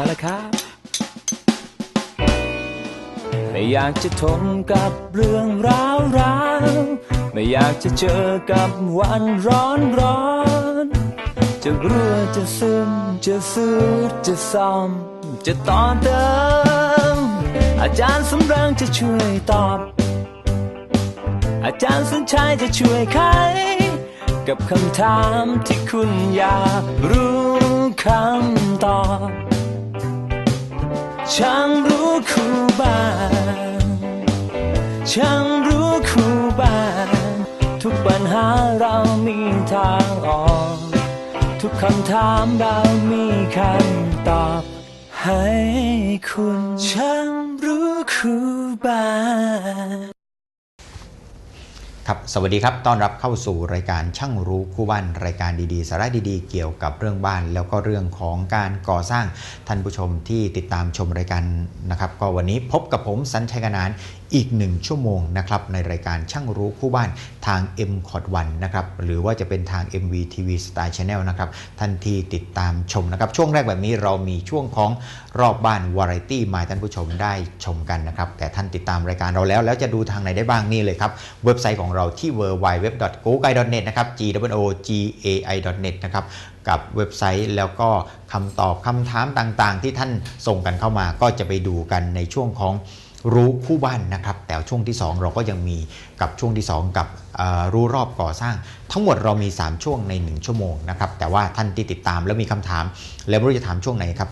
างรู้คู่บ้านมาแล้วครับ ไม่อยากจะทนกับเรื่องร้าวร้าวไม่อยากจะเจอกับวันร้อนร้อน จะรั่วจะซึมจะสืดจะซ่อม จะต่อเติม อาจารย์สำรังจะช่วยตอบ อาจารย์สัญชัยจะช่วยไขกับคำถามที่คุณอยากรู้คำตอบ ช่างรู้คู่บ้านช่างรู้คู่บ้าน ทุกปัญหาเรามีทางออก ทุกคำถามเรามีคำตอบ ให้คุณช่างรู้คู่บ้าน ครับสวัสดีครับ ต้อนรับเข้าสู่รายการช่างรู้คู่บ้านรายการดีๆ สาระดีๆ เกี่ยวกับเรื่องบ้าน แล้วก็เรื่องของการก่อสร้างท่านผู้ชมที่ติดตามชมรายการนะครับก็วันนี้พบกับผมสัญชัยกนานอีกหนึ่งชั่วโมงนะครับในรายการช่างรู้คู่บ้านทาง m c o t 1นะครับหรือว่าจะเป็นทาง MVTV Style Channel นะครับท่านที่ติดตามชมนะครับช่วงแรกแบบนี้เรามีช่วงของรอบบ้านวาไรตี้มาท่านผู้ชมได้ชมกันนะครับแต่ท่านติดตามรายการเราแล้ว แล้วจะดูทางไหนได้บ้างนี่เลยครับเว็บไซต์ของเราที่ www.gogai.net นะครับ g w o g a i net นะครับกับเว็บไซต์แล้วก็คำตอบคำถามต่างๆ ที่ท่านส่งกันเข้ามาก็จะไปดูกันในช่วงของรู้คู่บ้านนะครับ แต่ช่วงที่ 2 เราก็ยังมีกับช่วงที่ 2 กับรู้รอบก่อสร้าง ทั้งหมดเรามี 3 ช่วงใน 1 ชั่วโมงนะครับแต่ว่าท่านที่ติดตามแล้วมีคำถาม แล้วไม่รู้จะถามช่วงไหนครับ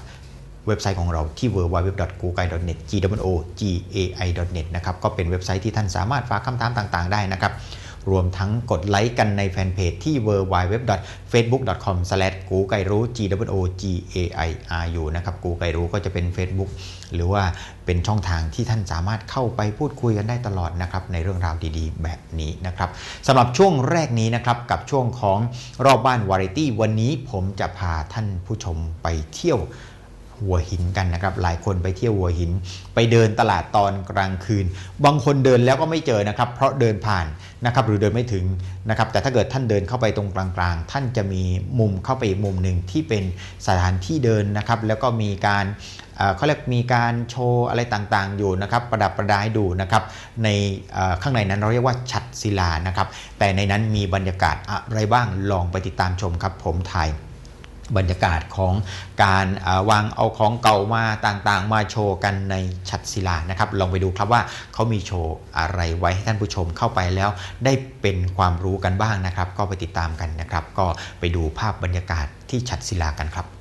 เว็บไซต์ของเราที่ www.gogai.net g w o g a i net นะครับก็เป็นเว็บไซต์ที่ท่านสามารถฝากคำถามต่างๆ ได้นะครับรวมทั้งกดไลค์กันในแฟนเพจที่ www.facebook.com กูไกรู้ g w o g a i r u นะครับกูไกรู้ก็จะเป็น Facebook หรือว่าเป็นช่องทางที่ท่านสามารถเข้าไปพูดคุยกันได้ตลอดนะครับในเรื่องราวดีๆ แบบนี้นะครับสำหรับช่วงแรกนี้นะครับกับช่วงของรอบบ้านวาไรตี้วันนี้ผมจะพาท่านผู้ชมไปเที่ยว หัวหินกันนะครับ หลายคนไปเที่ยวหัวหิน ไปเดินตลาดตอนกลางคืน บางคนเดินแล้วก็ไม่เจอนะครับ เพราะเดินผ่านนะครับ หรือเดินไม่ถึงนะครับ แต่ถ้าเกิดท่านเดินเข้าไปตรงกลางๆ ท่านจะมีมุมเข้าไปอีกมุมหนึ่งที่เป็นสถานที่เดินนะครับ แล้วก็มีการเขาเรียกมีการโชว์อะไรต่างๆ อยู่นะครับ ประดับประดาให้ดูนะครับ ในข้างในนั้นเราเรียกว่าฉัดศิลานะครับ แต่ในนั้นมีบรรยากาศอะไรบ้างลองไปติดตามชมครับ ผมถ่าย บรรยากาศของการวางเอาของเก่ามาต่างๆ มาโชว์กันในฉัดศิลานะครับ ลองไปดูครับว่าเขามีโชว์อะไรไว้ให้ท่านผู้ชมเข้าไปแล้ว ได้เป็นความรู้กันบ้างนะครับ ก็ไปติดตามกันนะครับ ก็ไปดูภาพบรรยากาศที่ฉัดศิลากันครับ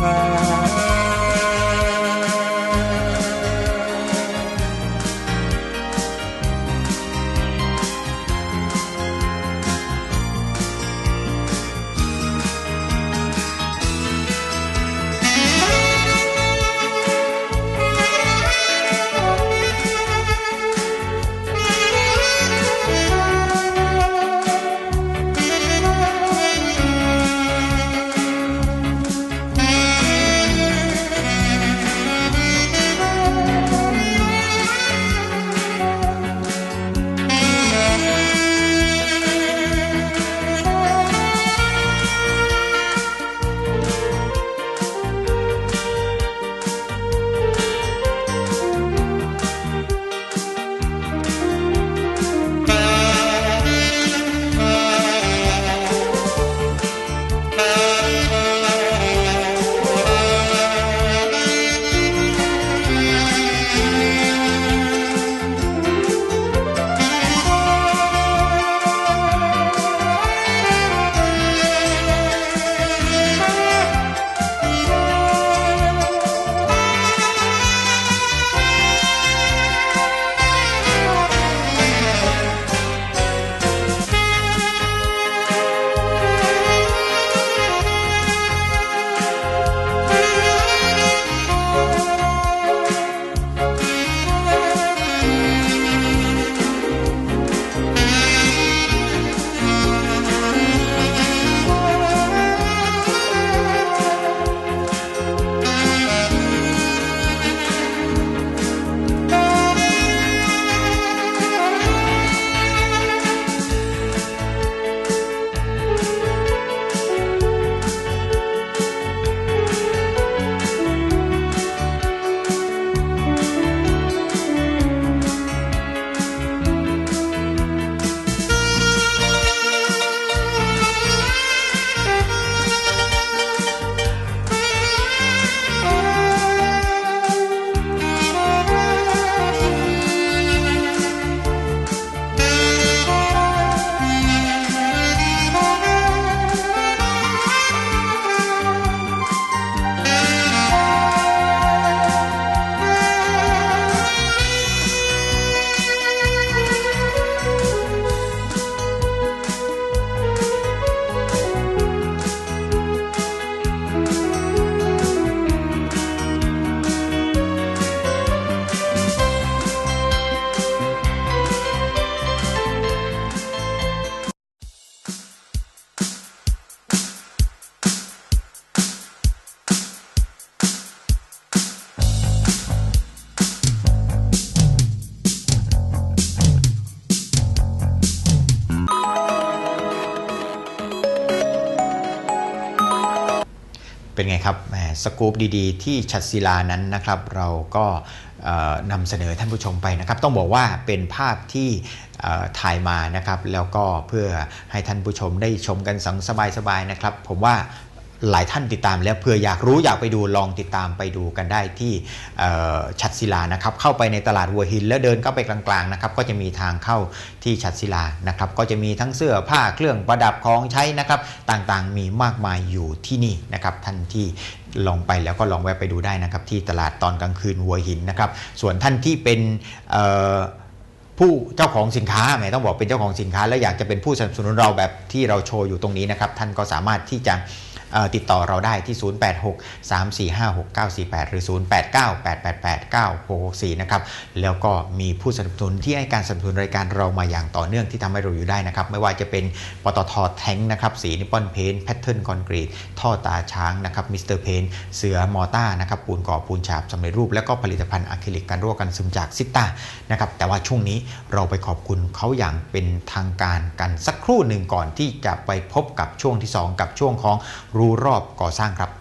past. เป็นไงครับแหมสกู๊ปดีๆ ที่ชัดศิลานั้นนะครับ เราก็นำเสนอท่านผู้ชมไปนะครับ ต้องบอกว่าเป็นภาพที่ถ่ายมานะครับ แล้วก็เพื่อให้ท่านผู้ชมได้ชมกันสังสบายๆนะครับ ผมว่า หลายท่านติดตามแล้วเผื่ออยากรู้อยากไปดูลองติดตามไปดูกันได้ที่ชัดศิลานะครับเข้าไปในตลาดวัวหิน แล้วเดินเข้าไปกลางๆนะครับก็จะมีทางเข้าที่ชัดศิลานะครับก็จะมีทั้งเสื้อผ้าเครื่องประดับของใช้นะครับต่างๆ มีมากมายอยู่ที่นี่นะครับท่านที่ลองไปแล้วก็ลองแวะไปดูได้นะครับที่ตลาดตอนกลางคืนวัวหินนะครับส่วนท่านที่เป็นผู้เจ้าของสินค้าแหมต้องบอกเป็นเจ้าของสินค้า แล้วอยากจะเป็นผู้สนับสนุนเราแบบที่เราโชว์อยู่ตรงนี้นะครับท่านก็สามารถที่จะ ติดต่อเราได้ที่ 0863456948 หรือ 0898889664 นะครับ แล้วก็มีผู้สนับสนุนที่ให้การสนับสนุนรายการเรามาอย่างต่อเนื่องที่ทำให้เราอยู่ได้นะครับ ไม่ว่าจะเป็นปตทแทงนะครับสีนิปอนเพนแพทเทิร์นคอนกรีตท่อตาช้างนะครับมิสเตอร์เพนเสือมอต้านะครับปูนก่อปูนฉาบสำเร็จรูป แล้วก็ผลิตภัณฑ์อะคริลิกกันรั่วกันซึมจากซิต้านะครับแต่ว่าช่วงนี้เราไปขอบคุณเขาอย่างเป็นทางการกันสักครู่หนึ่งก่อนที่จะไปพบกับช่วงที่ 2 กับช่วงของรู้รอบก่อสร้างครับ